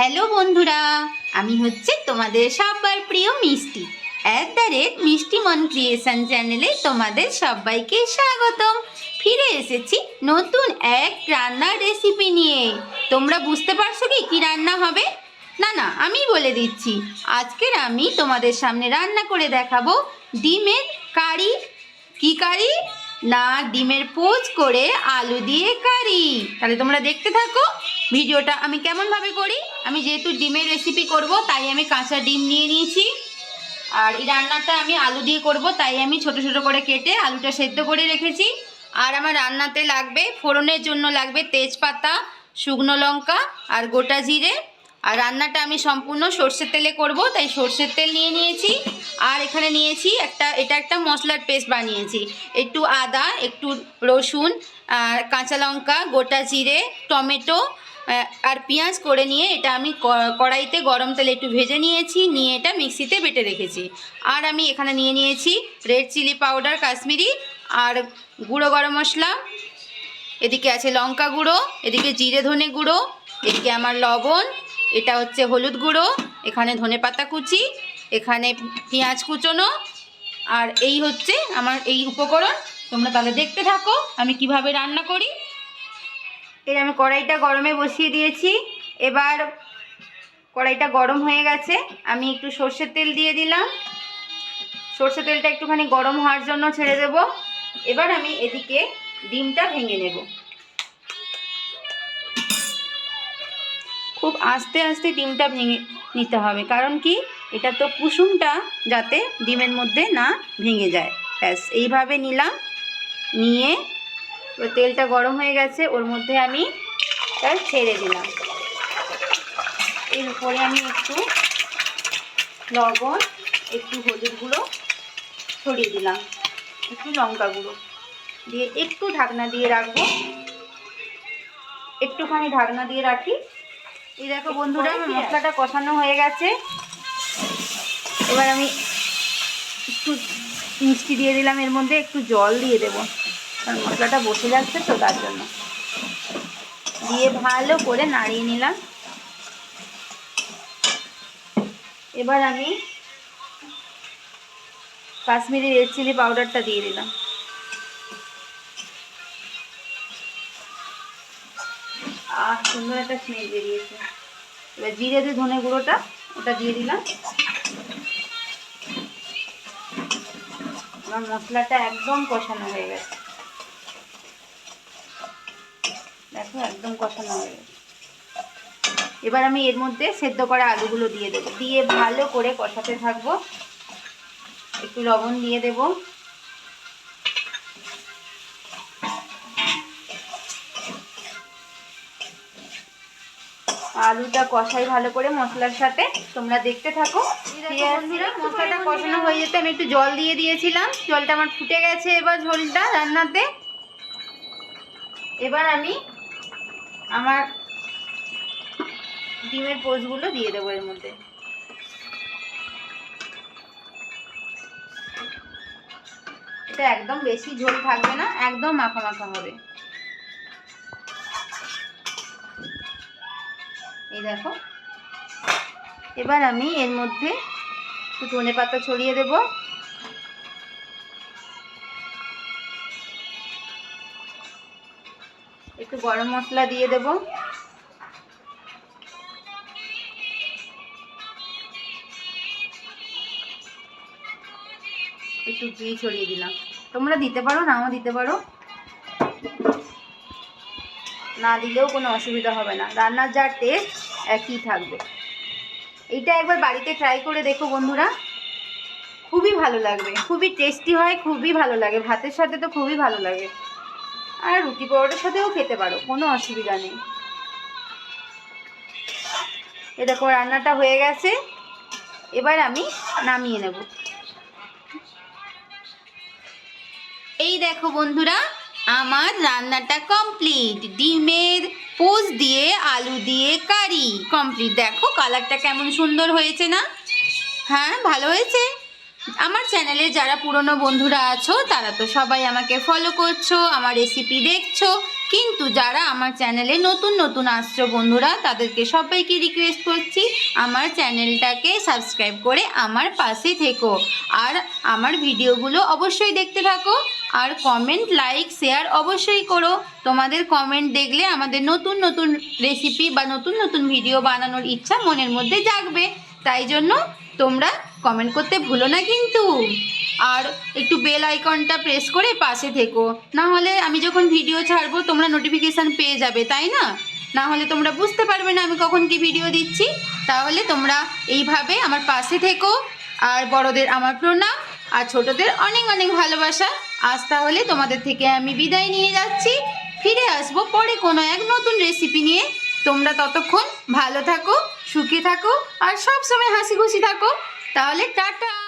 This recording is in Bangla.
হ্যালো বন্ধুরা, আমি হচ্ছে তোমাদের সবার প্রিয় মিষ্টি। অ্যাট দ্য রেট মিষ্টি মন ক্রিয়েশন চ্যানেলে তোমাদের সবাইকে স্বাগতম। ফিরে এসেছি নতুন এক রান্নার রেসিপি নিয়ে। তোমরা বুঝতে পারছ কি, কী রান্না হবে? না না, আমি বলে দিচ্ছি। আজকের আমি তোমাদের সামনে রান্না করে দেখাবো ডিমের কারি। কি কারি? না ডিমের পোচ করে আলু দিয়ে কারি। তাহলে তোমরা দেখতে থাকো ভিডিওটা আমি কেমনভাবে করি। আমি যেহেতু ডিমের রেসিপি করব, তাই আমি কাঁচা ডিম নিয়ে নিয়েছি। আর এই রান্নাটা আমি আলু দিয়ে করব, তাই আমি ছোট ছোট করে কেটে আলুটা সেদ্ধ করে রেখেছি। আর আমার রান্নাতে লাগবে ফোড়নের জন্য লাগবে তেজপাতা, শুকনো লঙ্কা আর গোটা জিরে। আর রান্নাটা আমি সম্পূর্ণ সর্ষের তেলে করব, তাই সর্ষের তেল নিয়ে নিয়েছি। আর এখানে নিয়েছি একটা, এটা একটা মশলার পেস্ট বানিয়েছি। একটু আদা, একটু রসুন কাঁচা লঙ্কা, গোটা জিরে, টমেটো আর পেঁয়াজ করে নিয়ে এটা আমি কড়াইতে গরম তেলে একটু ভেজে নিয়েছি, নিয়ে এটা মিক্সিতে বেটে রেখেছি। আর আমি এখানে নিয়ে নিয়েছি রেড চিলি পাউডার, কাশ্মীরি, আর গুঁড়ো গরম মশলা। এদিকে আছে লঙ্কা গুঁড়ো, এদিকে জিরে ধনে গুঁড়ো, এদিকে আমার লবণ এটা হচ্ছে হলুদ গুঁড়ো, এখানে ধনে পাতা কুচি, এখানে পেঁয়াজ কুচোনো, আর এই হচ্ছে আমার এই উপকরণ। তোমরা তাহলে দেখতে থাকো আমি কীভাবে রান্না করি। এর আমি কড়াইটা গরমে বসিয়ে দিয়েছি। এবার কড়াইটা গরম হয়ে গেছে, আমি একটু সর্ষের তেল দিয়ে দিলাম। সর্ষের তেলটা একটুখানি গরম হওয়ার জন্য ছেড়ে দেব। এবার আমি এদিকে ডিমটা ভেঙে নেব। খুব আস্তে আস্তে ডিমটা ভেঙে নিতে হবে। কারণ কি? এটা তো কুসুমটা যাতে ডিমের মধ্যে না ভেঙে যায়। ব্যাস, এইভাবে নিলাম। নিয়ে তেলটা গরম হয়ে গেছে, ওর মধ্যে আমি তার ছেড়ে দিলাম। এর উপরে আমি একটু লবণ, একটু হলুদ গুঁড়ো ছড়িয়ে দিলাম। একটু লঙ্কা গুঁড়ো দিয়ে একটু ঢাকনা দিয়ে রাখব। একটুখানি ঢাকনা দিয়ে রাখি। এই দেখো বন্ধুরা আমার মশলাটা কষানো হয়ে গেছে। এবার আমি একটু মিষ্টি দিয়ে দিলাম, এর মধ্যে একটু জল দিয়ে দেবো। কারণ মশলাটা বসে যাচ্ছে তো, তার জন্য। দিয়ে ভালো করে নাড়িয়ে নিলাম। এবার আমি কাশ্মীরি রেড চিলি পাউডারটা দিয়ে দিলাম। সুন্দর একটা স্মেল বেরিয়েছে। এবার জিরে দিয়ে ধনে গুঁড়োটা, ওটা দিয়ে দিলাম। আমার মশলাটা একদম কষানো হয়ে গেছে। দেখো, একদম কষানো হয়ে গেছে। এবার আমি এর মধ্যে সেদ্ধ করা আলুগুলো দিয়ে দেবো। দিয়ে ভালো করে কষাতে থাকব। একটু লবণ দিয়ে দেবো। আলুটা কষাই ভালো করে মশলার সাথে। তোমরা দেখতে থাকো। মশলাটা কষানো হয়ে যেতে আমি একটু জল দিয়ে দিয়েছিলাম। জলটা আমার ফুটে গেছে এবার ঝোলটা রান্নাতে। এবার আমি আমার ডিমের পোস্টগুলো দিয়ে দেবো এর মধ্যে। এটা একদম বেশি ঝোল থাকবে না একদম মাখা মাখা হবে। দেখো। এবার আমি এর মধ্যে একটু ধনে পাতা ছড়িয়ে দেব। একটু গরম মশলা দিয়ে দেব। একটু ঘি ছড়িয়ে দিলাম। তোমরা দিতে পারো, নাও দিতে পারো। না দিলেও কোনো অসুবিধা হবে না। রান্নার যা টেস্ট একই থাকবে। এটা একবার বাড়িতে ট্রাই করে দেখো বন্ধুরা। খুবই ভালো লাগবে। খুবই টেস্টি হয়, খুবই ভালো লাগে। ভাতের সাথে তো খুবই ভালো লাগে। আর রুটি পরোটার সাথেও খেতে পারো, কোনো অসুবিধা নেই। এ দেখো, রান্নাটা হয়ে গেছে। এবার আমি নামিয়ে নেব। এই দেখো বন্ধুরা, আমার রান্নাটা কমপ্লিট ডিমের পোজ দিয়ে, আলু দিয়ে, কারি। কমপ্লিট দেখো কালারটা কেমন সুন্দর হয়েছে না? হ্যাঁ ভালো হয়েছে? আমার চ্যানেলে যারা পুরনো বন্ধুরা আছো, তারা তো সবাই আমাকে ফলো করছ, আমার রেসিপি দেখছ। কিন্তু যারা আমার চ্যানেলে নতুন নতুন আসছো বন্ধুরা, তাদেরকে সবাইকে রিকোয়েস্ট করছি, আমার চ্যানেলটাকে সাবস্ক্রাইব করে আমার পাশে থেকো। আর আমার ভিডিওগুলো অবশ্যই দেখতে থাকো। আর কমেন্ট লাইক শেয়ার অবশ্যই করো। তোমাদের কমেন্ট দেখলে আমাদের নতুন নতুন রেসিপি বা নতুন নতুন ভিডিও বানানোর ইচ্ছা মনের মধ্যে জাগবে। তাই জন্য তোমরা কমেন্ট করতে ভুলো না কিন্তু। আর একটু বেল আইকনটা প্রেস করে পাশে থেকো। না হলে আমি যখন ভিডিও ছাড়বো, তোমরা নোটিফিকেশান পেয়ে যাবে, তাই না? না হলে তোমরা বুঝতে পারবে না আমি কখন কি ভিডিও দিচ্ছি। তাহলে তোমরা এইভাবে আমার পাশে থেকো। আর বড়দের আমার প্রণাম। আর ছোটদের অনেক অনেক ভালোবাসা। আজ তাহলে তোমাদের থেকে আমি বিদায় নিয়ে যাচ্ছি। ফিরে আসব পরে কোনো এক নতুন রেসিপি নিয়ে। তোমরা ততক্ষণ ভালো থাকো, সুখে থাকো, আর সবসময় হাসি খুশি থাকো। তাহলে টাটা!